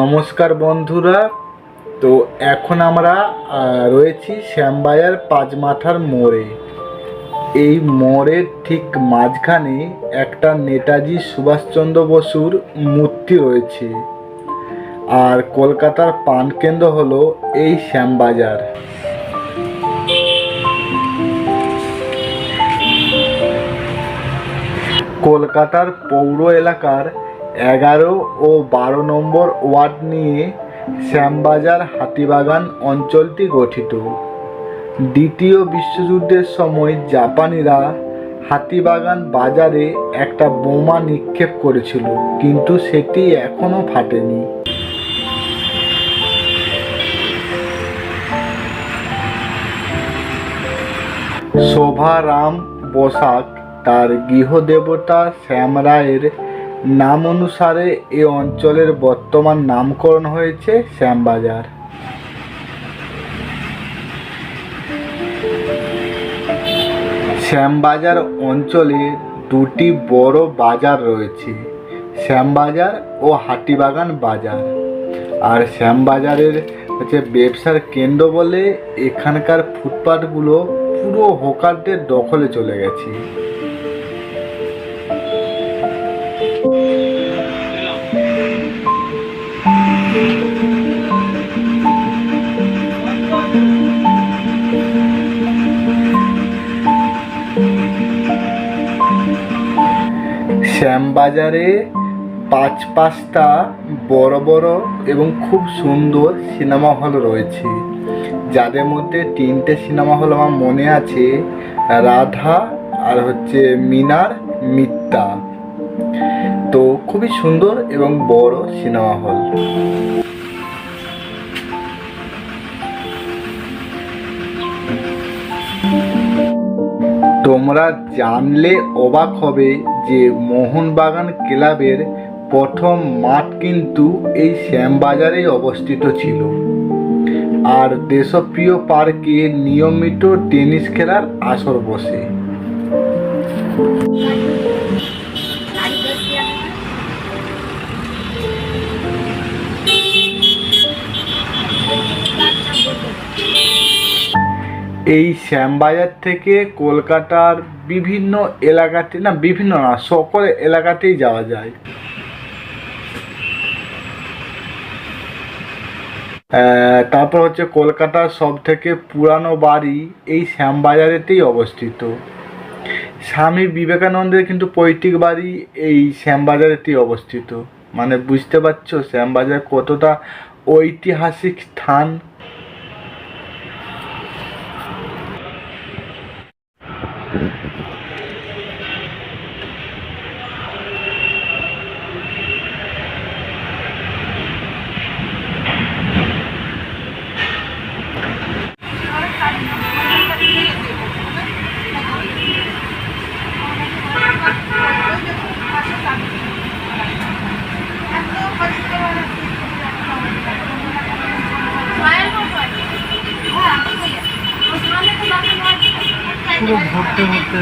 নমস্কার বন্ধুরা। তো এখন আমরা রয়েছি শ্যামবাজার পাঁচমাথার মোড়ে। এই মোড়ের ঠিক মাঝখানে একটা নেতাজি সুভাষচন্দ্র বসুর মূর্তি রয়েছে। আর কলকাতার প্রাণকেন্দ্র হলো এই শ্যামবাজার। কলকাতার পৌর এলাকার এগারো ও বারো নম্বর ওয়ার্ড নিয়ে শ্যামবাজার হাতিবাগান অঞ্চলটি গঠিত। দ্বিতীয় বিশ্বযুদ্ধের সময় জাপানিরা হাতিবাগান বাজারে একটা বোমা নিক্ষেপ করেছিল, কিন্তু সেটি এখনও ফাটেনি। শোভারাম বসাক, তার গৃহদেবতা শ্যামরায়ের নাম অনুসারে এ অঞ্চলের বর্তমান নামকরণ হয়েছে শ্যামবাজার। শ্যামবাজার অঞ্চলে দুটি বড় বাজার রয়েছে, শ্যামবাজার ও হাটিবাগান বাজার। আর শ্যামবাজারের হচ্ছে ব্যবসার কেন্দ্র বলে এখানকার ফুটপাতগুলো পুরো হোকারদের দখলে চলে গেছে। শ্যামবাজারে পাঁচ পাঁচটা বড় বড় এবং খুব সুন্দর সিনেমা হল রয়েছে। যাদের মধ্যে তিনটে সিনেমা হল আমার মনে আছে, রাধা আর হচ্ছে মিনার মিত্তা। তো খুবই সুন্দর এবং বড় সিনেমা হল। তোমরা জানলে অবাক হবে যে মোহনবাগান ক্লাবের প্রথম মাঠ কিন্তু এই শ্যামবাজারে অবস্থিত ছিল। আর দেশপ্রিয় পার্কে নিয়মিত টেনিস খেলার আসর বসে। এই শ্যামবাজার থেকে কলকাতার বিভিন্ন এলাকাতে না, বিভিন্ন না, সকল এলাকাতেই যাওয়া যায়। তারপর হচ্ছে কলকাতার সব থেকে পুরানো বাড়ি এই শ্যামবাজারেতেই অবস্থিত। স্বামী বিবেকানন্দের কিন্তু পৈতৃক বাড়ি এই শ্যামবাজারেতেই অবস্থিত। মানে বুঝতে পারছ, শ্যামবাজার কতটা ঐতিহাসিক স্থান। Mm-hmm. পুরো ভরতে ভরতে